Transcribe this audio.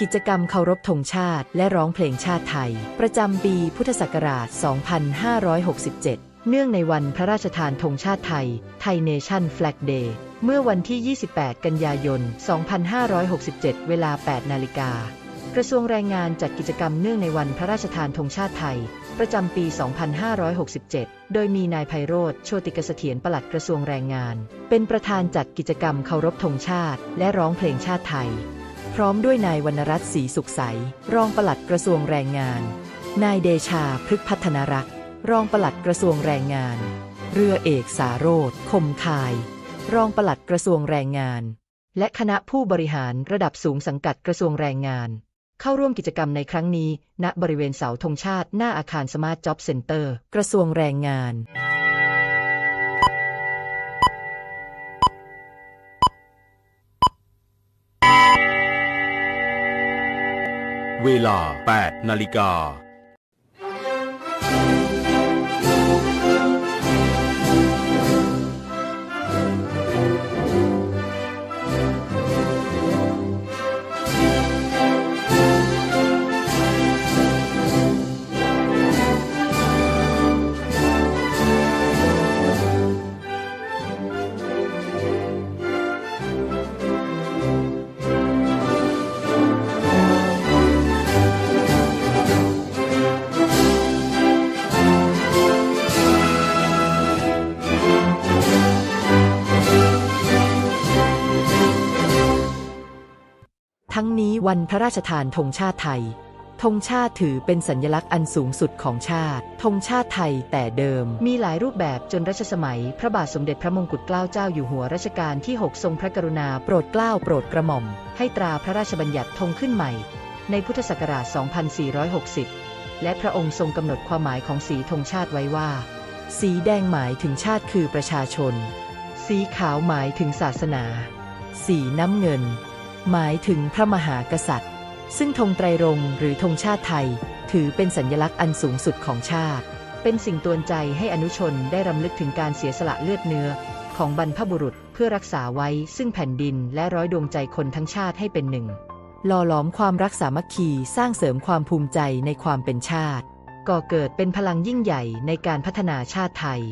กิจกรรมเคารพธงชาติ และร้องเพลงชาติไทย ประจำปีพุทธศักราช 2567 เนื่องในวันพระราชทานธงชาติไทย ไทยเนชั่นแฟลกเดย์เมื่อวันที่ 28 กันยายน 2567 เวลา 8 นาฬิกากระทรวงแรงงานจัดกิจกรรมเนื่องในวันพระราชทานธงชาติไทย ประจำปี 2567 โดยมีนายไพโรธ โชติกเสถียรปลัดกระทรวงแรงงาน เป็นประธานจัดกิจกรรมเคารพธงชาติ และร้องเพลงชาติไทย พร้อมด้วยนายวรรณรัตน์ศรีสุขใส รองปลัดกระทรวงแรงงาน นายเดชาพฤกพัฒนรักษ์รองปลัดกระทรวงแรงงาน เรือเอกสาโรธคมคาย รองปลัดกระทรวงแรงงาน และคณะผู้บริหารระดับสูงสังกัดกระทรวงแรงงาน เข้าร่วมกิจกรรมในครั้งนี้ ณบริเวณเสาธงชาติหน้าอาคารสมาร์ทจ็อบเซ็นเตอร์ กระทรวงแรงงาน เวลา 8 นาฬิกา ทั้งนี้วันพระราชทานธงชาติไทยธงชาติถือเป็นสัญลักษณ์อันสูงสุดของชาติธงชาติไทยแต่เดิม มีหลายรูปแบบจนรัชสมัย พระบาทสมเด็จพระมงกุฎเกล้าเจ้าอยู่หัวรัชกาลที่ 6 ทรงพระกรุณาโปรดเกล้าโปรดกระหม่อม ให้ตราพระราชบัญญัติธงขึ้นใหม่ ในพุทธศักราช 2460 และพระองค์ทรงกำหนดความหมายของสีธงชาติไว้ว่า สีแดงหมายถึงชาติคือประชาชน สีขาวหมายถึงศาสนา สีน้ำเงิน หมายถึงพระมหากษัตริย์ ซึ่งธงไตรรงค์หรือธงชาติไทย ถือเป็นสัญลักษณ์อันสูงสุดของชาติ เป็นสิ่งตวนใจให้อนุชนได้รำลึกถึงการเสียสละเลือดเนื้อ ของบรรพบุรุษเพื่อรักษาไว้ ซึ่งแผ่นดินและร้อยดวงใจคนทั้งชาติให้เป็นหนึ่งหล่อหลอมความรักสามัคคีสร้างเสริมความภูมิใจในความเป็นชาติ ก่อเกิดเป็นพลังยิ่งใหญ่ในการพัฒนาชาติไทย